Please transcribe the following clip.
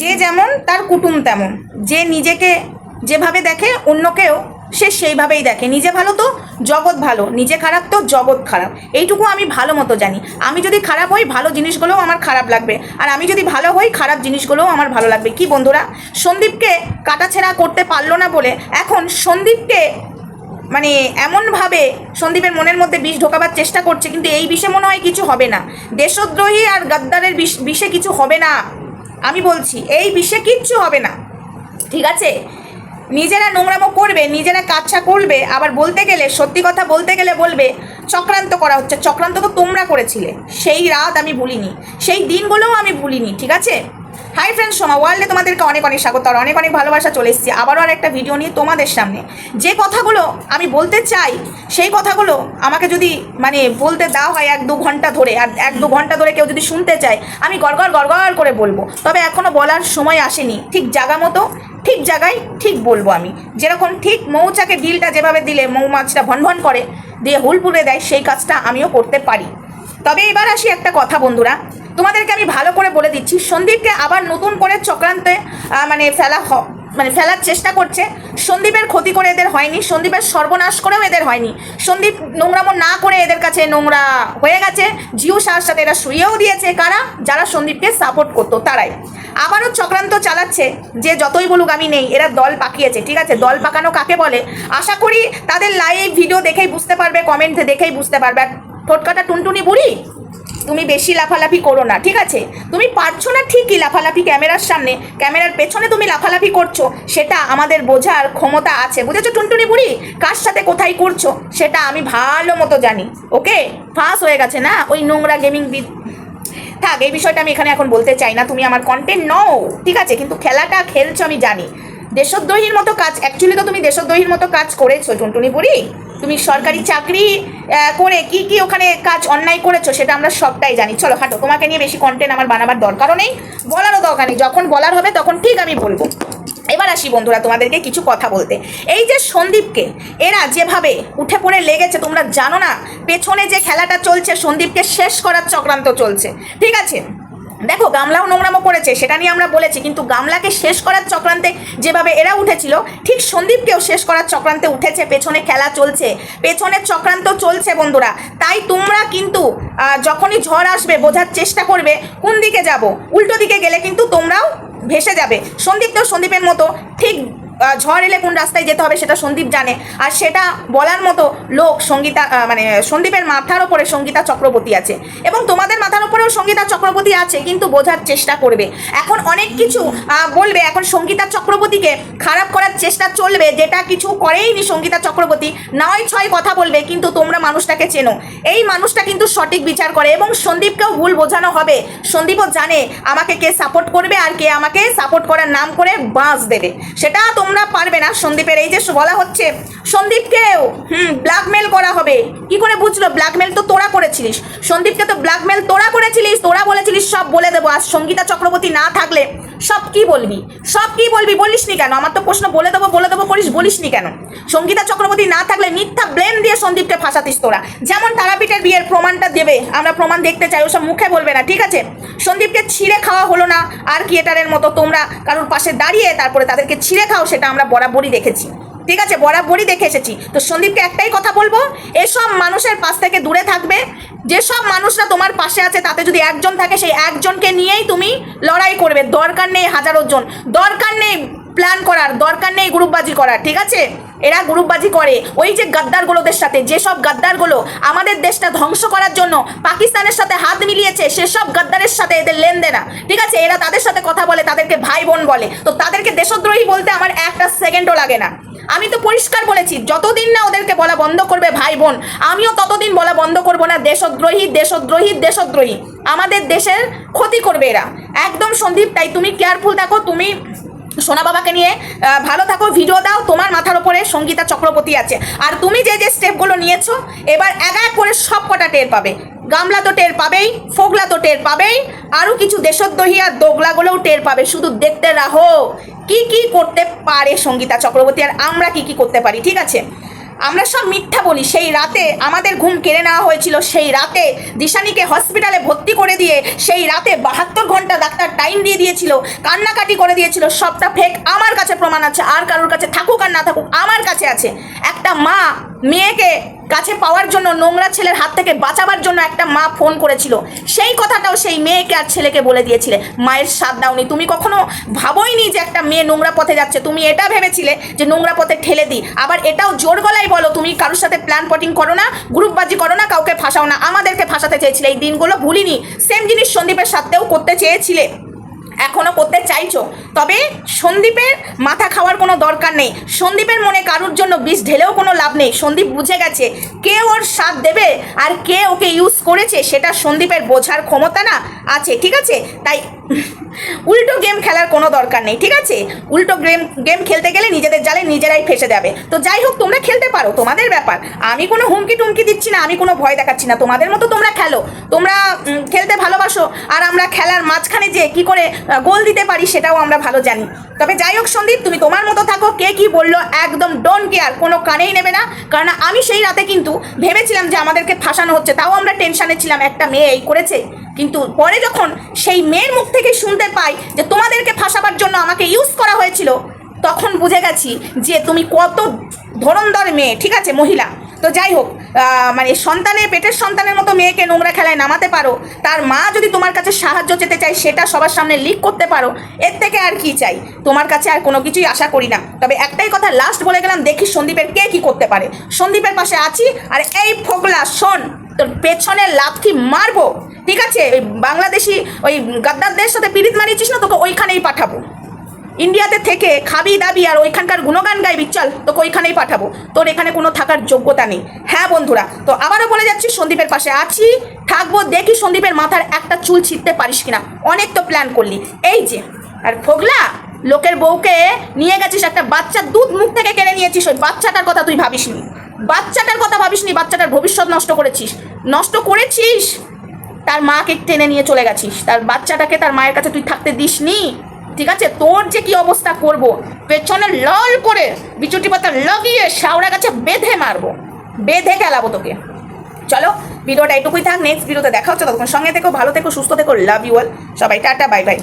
যে যেমন, তার কুটুম তেমন। যে নিজেকে যেভাবে দেখে, অন্যকেও সে সেইভাবেই দেখে। নিজে ভালো তো, জগৎ ভালো। নিজে খারাপ তো, জগৎ খারাপ। এইটুকু আমি ভালো মতো জানি। আমি যদি খারাপ হই, ভালো জিনিসগুলোও আমার খারাপ লাগবে। আর আমি যদি ভালো হই, খারাপ জিনিসগুলোও আমার ভালো লাগবে। কি বন্ধুরা? সন্দীপকে কাটাছেড়া করতে পারল না বলে এখন সন্দীপকে মানে এমনভাবে সন্দীপের মনের মধ্যে বিষ ঢোকাবার চেষ্টা করছে, কিন্তু এই বিষে মনে হয় কিছু হবে না। দেশদ্রোহী আর গাদ্দারের বিষ বিষে কিছু হবে না। আমি বলছি, এই বিষে কিচ্ছু হবে না। ঠিক আছে? নিজেরা নোংরামো করবে, নিজেরা কাচ্ছা করবে, আবার বলতে গেলে, সত্যি কথা বলতে গেলে বলবে, চক্রান্ত করা হচ্ছে। চক্রান্ত তো তোমরা করেছিলে। সেই রাত আমি ভুলিনি। সেই দিনগুলোও আমি ভুলিনি, ঠিক আছে? হাই ফ্রেন্ডস সোমা ওয়ার্ল্ডে তোমাদেরকে অনেক অনেক স্বাগত আর অনেক অনেক ভালোবাসা চলে এসেছি। আবারও আর একটা ভিডিও নিয়ে তোমাদের সামনে। যে কথাগুলো আমি বলতে চাই, সেই কথাগুলো আমাকে যদি মানে বলতে দেওয়া হয় এক দু ঘণ্টা ধরে, আর এক দু ঘণ্টা ধরে কেউ যদি শুনতে চায়, আমি গড়গড় গড়গড় করে বলব। তবে এখনও বলার সময় আসেনি। ঠিক জায়গা মতো, ঠিক জায়গায় ঠিক বলব আমি। যেরকম ঠিক মৌচাকে ডিলটা যেভাবে দিলে, মৌমাছিটা ভন ভন করে, দিয়ে হুল পুড়ে দেয়, সেই কাজটা আমিও করতে পারি। তবে এবার আসি একটা কথা বন্ধুরা। তোমাদেরকে আমি ভালো করে বলে দিচ্ছি, সন্দীপকে আবার নতুন করে চক্রান্তে মানে ফেলা হ- মানে ফেলার চেষ্টা করছে। সন্দীপের ক্ষতি করে এদের হয়নি, সন্দীপের সর্বনাশ করেও এদের হয়নি। সন্দীপ নোংরামো না করে এদের কাছে নোংরা হয়ে গেছে, জিও সার সাথে এরা শুয়েও দিয়েছে। কারা? যারা সন্দীপকে সাপোর্ট করতো, তারাই। আবারও চক্রান্ত চালাচ্ছে, যে যতই বলুক আমি নেই, এরা দল পাকিয়েছে, ঠিক আছে? দল পাকানো কাকে বলে? আশা করি তাদের লাইভ ভিডিও দেখেই বুঝতে পারবে কমেন্ট দেখেই বুঝতে পারবে। আর ঠোঁটকাটা টুনটুনি বুড়ি? তুমি বেশি লাফালাফি করো না, ঠিক আছে? তুমি পারছ না ঠিকই লাফালাফি ক্যামেরার সামনে, ক্যামেরার পেছনে তুমি লাফালাফি করছ, সেটা আমাদের বোঝার ক্ষমতা আছে। বুঝেছ টুনটুনি বুড়ি? কার সাথে কোথায় করছ, সেটা আমি ভালো মতো জানি, ওকে? ফাঁস হয়ে গেছে না? ওই নোংরা গেমিং থাক, এই বিষয়টা আমি এখানে এখন বলতে চাই না, তুমি আমার কন্টেন্ট নও, ঠিক আছে? কিন্তু খেলাটা খেলছো আমি জানি। দেশদ্রোহীর মতো কাজ অ্যাকচুয়ালি তো তুমি দেশদ্রোহীর মতো কাজ করেছ, টুনটুনি বুড়ি। তুমি সরকারি চাকরি করে কি কি ওখানে কাজ অন্যায় করেছ সেটা আমরা সবটাই জানি। চলো, হাঁটো। তোমাকে নিয়ে বেশি কন্টেন্ট আমার বানাবার দরকারও নেই, বলারও দরকার নেই। যখন বলার হবে তখন ঠিক আমি বলব। এবার আসি বন্ধুরা, তোমাদেরকে কিছু কথা বলতে। এই যে সন্দীপকে, এরা যেভাবে উঠে পড়ে লেগেছে, তোমরা জানো না, পেছনে যে খেলাটা চলছে, সন্দীপকে শেষ করার চক্রান্ত চলছে। ঠিক আছে? দেখো, গামলাও নোংরামো করেছে, সেটা নিয়ে আমরা বলেছি, কিন্তু গামলাকে শেষ করার চক্রান্তে যেভাবে এরা উঠেছিল, ঠিক সন্দীপকেও শেষ করার চক্রান্তে উঠেছে, পেছনে খেলা চলছে। পেছনের চক্রান্ত চলছে, বন্ধুরা। তাই তোমরা কিন্তু যখনই ঝড় আসবে, বোঝার চেষ্টা করবে, কোন দিকে যাব? উল্টো দিকে গেলে কিন্তু তোমরাও ভেসে যাবে। সন্দীপ তো সন্দীপের মতো ঠিক ঝড় এলে কোন রাস্তায় যেতে হবে সেটা সন্দীপ জানে। আর সেটা বলার মতো লোক সঙ্গীতা মানে সন্দীপের মাথার ওপরে সঙ্গীতা চক্রবর্তী আছে। এবং তোমাদের মাথার ওপরেও সঙ্গীতা চক্রবর্তী আছে, কিন্তু বোঝার চেষ্টা করবে। এখন অনেক কিছু বলবে, এখন সঙ্গীতা চক্রবর্তীকে খারাপ করার চেষ্টা চলবে, যেটা কিছু করেইনি সঙ্গীতা চক্রবর্তী। নয় ছয় কথা বলবে, কিন্তু তোমরা মানুষটাকে চেনো। এই মানুষটা কিন্তু সঠিক বিচার করে এবং সন্দীপকেও ভুল বোঝানো হবে। সন্দীপও জানে আমাকে কে সাপোর্ট করবে আর কে আমাকে সাপোর্ট করার নাম করে বাঁশ দেবে। সেটা তোমরা পারবে না সন্দীপের। এই যে বলা হচ্ছে, সন্দীপকেও, হুম ব্ল্যাকমেল করা হবে। কি করে বুঝলো? ব্ল্যাকমেল তো তোরা করেছিলিস। সন্দীপকে তো ব্ল্যাকমেল তোরা করেছিলিস, তোরা বলেছিলিস, সব বলে দেবো। আর সঙ্গীতা চক্রবর্তী না থাকলে সব কি বলবি? সব কি বলবি বলিস নি কেন? আমার তো প্রশ্ন বলে দেবো বলে দেবো, করিস বলিস নি কেন? সঙ্গীতা চক্রবর্তী না থাকলে মিথ্যা ব্লেম দিয়ে সন্দীপকে ফাঁসাতিস তোরা। যেমন তারাপীঠের বিয়ের প্রমাণটা দেবে, আমরা প্রমাণ দেখতে চাই, ওসব মুখে বলবে না, ঠিক আছে? সন্দীপকে ছিঁড়ে খাওয়া হলো না আর কিয়েটারের মতো তোমরা কারোর পাশে দাঁড়িয়ে তারপরে তাদেরকে ছিঁড়ে খাও, সেটা আমরা বরাবরই দেখেছি। ঠিক আছে? বরাবরই দেখে এসেছি। তো সন্দীপকে একটাই কথা বলব, এসব মানুষের পাশ থেকে দূরে থাকবে। যেসব মানুষরা তোমার পাশে আছে, তাতে যদি একজন থাকে, সেই একজনকে নিয়েই তুমি লড়াই দরকার নেই হাজারো জন। দরকার নেই প্ল্যান করার দরকার নেই গ্রুপবাজি করার, ঠিক আছে? এরা গ্রুপবাজি করে। ওই যে গাদ্দারগুলোদের সাথে, যেসব গাদ্দারগুলো আমাদের দেশটা ধ্বংস করার জন্য পাকিস্তানের সাথে হাত মিলিয়েছে, সেসব গাদ্দারের সাথে এদের লেনদেনা ঠিক আছে? এরা তাদের সাথে কথা বলে, তাদেরকে ভাই বোন বলে। তো তাদেরকে দেশদ্রোহী বলতে আমার একটা সেকেন্ডও লাগে না। আমি তো পরিষ্কার বলেছি, যতদিন না ওদেরকে বলা বন্ধ করবে ভাই বোন আমিও ততদিন বলা বন্ধ করব না, দেশদ্রোহী দেশদ্রোহী দেশদ্রোহী। আমাদের দেশের ক্ষতি করবে এরা। একদম সন্দীপ, তাই তুমি কেয়ারফুল দেখো, তুমি সোনা বাবাকে নিয়ে ভালো থাকো ভিডিও দাও, তোমার মাথার ওপরে সঙ্গীতা চক্রবর্তী আছে। আর তুমি যে যে স্টেপগুলো নিয়েছো, এবার এক এক করে সব কটা টের পাবে। গামলা তো টের পাবেই, ফোগলা তো টের পাবেই আরও কিছু দেশদ্রোহী আর দোগলাগুলোও টের পাবে। শুধু দেখতে রাহো কি কি করতে পারে সঙ্গীতা চক্রবর্তী, আর আমরা কি কি করতে পারি, ঠিক আছে? আমরা সব মিথ্যা বলি। সেই রাতে আমাদের ঘুম কেড়ে নেওয়া হয়েছিল। সেই রাতে দিশানিকে হসপিটালে ভর্তি করে দিয়ে সেই রাতে বাহাত্তর ঘণ্টা ডাক্তার টাইম দিয়ে দিয়েছিল, কান্নাকাটি করে দিয়েছিল। সবটা ফেক আমার কাছে প্রমাণ আছে। আর কারোর কাছে থাকুক আর না থাকুক, আমার কাছে আছে। একটা মা মেয়েকে কাছে পাওয়ার জন্য, নোংরা ছেলের হাত থেকে বাঁচাবার জন্য একটা মা ফোন করেছিল। সেই কথাটাও সেই মেয়েকে আর ছেলেকে বলে দিয়েছিলে। মায়ের সাথ দাওনি। তুমি কখনো ভাবোইনি যে একটা মেয়ে নোংরা পথে যাচ্ছে? তুমি এটা ভেবেছিলে যে নোংরা পথে ঠেলে দিই? আবার এটাও জোর গলায় বলো, তুমি কারোর সাথে প্ল্যান পটিং করো না গ্রুপবাজি করো না, কাউকে ফাঁসাও না। আমাদেরকে ফাঁসাতে চেয়েছিলে। এই দিনগুলো ভুলিনি। সেম জিনিস সন্দীপের সাথেও করতে চেয়েছিলে। এখনও করতে চাইছো। তবে সন্দীপের মাথা খাওয়ার কোনো দরকার নেই। সন্দীপের মনে কারুর জন্য বিষ ঢেলেও কোনো লাভ নেই। সন্দীপ বুঝে গেছে, কে ওর সাথ দেবে আর কে ওকে ইউজ করেছে সেটা সন্দীপের বোঝার ক্ষমতা না আছে, ঠিক আছে? তাই উল্টো গেম খেলার কোনো দরকার নেই, ঠিক আছে? উল্টো গেম গেম খেলতে গেলে নিজেদের জালে নিজেরাই ফেসে যাবে। তো যাই হোক, তোমরা খেলতে পারো, তোমাদের ব্যাপার। আমি কোনো হুমকি টুমকি দিচ্ছি না, আমি কোনো ভয় দেখাচ্ছি না। তোমাদের মতো তোমরা খেলো। তোমরা খেলতে ভালোবাসো। আর আমরা খেলার মাঝখানে যে কি করে গোল দিতে পারি সেটাও আমরা ভালো জানি। তবে যাই হোক সন্দীপ, তুমি তোমার মতো থাকো, কে কি বলল একদম ডোন্ট কেয়ার কোনো কানেই নেবে না। কারণ আমি সেই রাতে কিন্তু ভেবেছিলাম যে আমাদেরকে ফাঁসানো হচ্ছে, তাও আমরা টেনশানে ছিলাম, একটা মেয়ে এই করেছে। কিন্তু পরে যখন সেই মেয়ের মুখ থেকে শুনতে পাই যে তোমাদেরকে ফাঁসাবার জন্য আমাকে ইউজ করা হয়েছিল, তখন বুঝে গেছি যে তুমি কত ধরনদর মেয়ে, ঠিক আছে, মহিলা। তো যাই হোক মানে সন্তানের পেটের সন্তানের মতো মেয়েকে নোংরা খেলায় নামাতে পারো, তার মা যদি তোমার কাছে সাহায্য চেতে চায়, সেটা সবার সামনে লিক করতে পারো, এর থেকে আর কি চাই? তোমার কাছে আর কোনো কিছুই আশা করি না। তবে একটাই কথা লাস্ট বলে গেলাম, দেখি সন্দীপের কে কি করতে পারে। সন্দীপের পাশে আছি, আর এই ফোগলা, শোন, তোর পেছনে লাথি মারবো, ঠিক আছে? ওই বাংলাদেশি, ওই গাদ্দারদের সাথে পিরিত মারিয়েছিস না, তোকে ওইখানেই পাঠাবো। ইন্ডিয়াতে থেকে খাবি দাবি আর ওইখানকার গুণগান গাইবি চল তোকে ওইখানেই পাঠাবো। তোর এখানে কোনো থাকার যোগ্যতা নেই। হ্যাঁ বন্ধুরা, তো আবারও বলে যাচ্ছি, সন্দীপের পাশে আছি। থাকব, দেখি সন্দীপের মাথার একটা চুল ছিঁড়তে পারিস কিনা। অনেক তো প্ল্যান করলি। এই যে, আর ফোগলা, লোকের বউকে নিয়ে গেছিস একটা বাচ্চার দুধ মুখ থেকে কেড়ে নিয়েছিস, ওই বাচ্চাটার কথা তুই ভাবিসনি। বাচ্চাটার কথা ভাবিসনি, বাচ্চাটার ভবিষ্যৎ নষ্ট করেছিস। নষ্ট করেছিস? তার মাকে টেনে নিয়ে চলে গেছিস। তার বাচ্চাটাকে তার মায়ের কাছে তুই থাকতে দিসনি? ঠিক আছে? তোর যে কি অবস্থা করব? পেছনে লল করে বিচুটি পাতা লাগিয়ে শাওড়া গাছে বেঁধে মারবো। বেঁধে খেলাবো তোকে। চলো, ভিডিওটা এটুকুই থাক। নেক্সট ভিডিওতে দেখা হচ্ছে। ততক্ষণ সঙ্গে থেকো, ভালো থেকো, সুস্থ থেকো। লাভ ইউ অল সবাই টাটা বাই বাই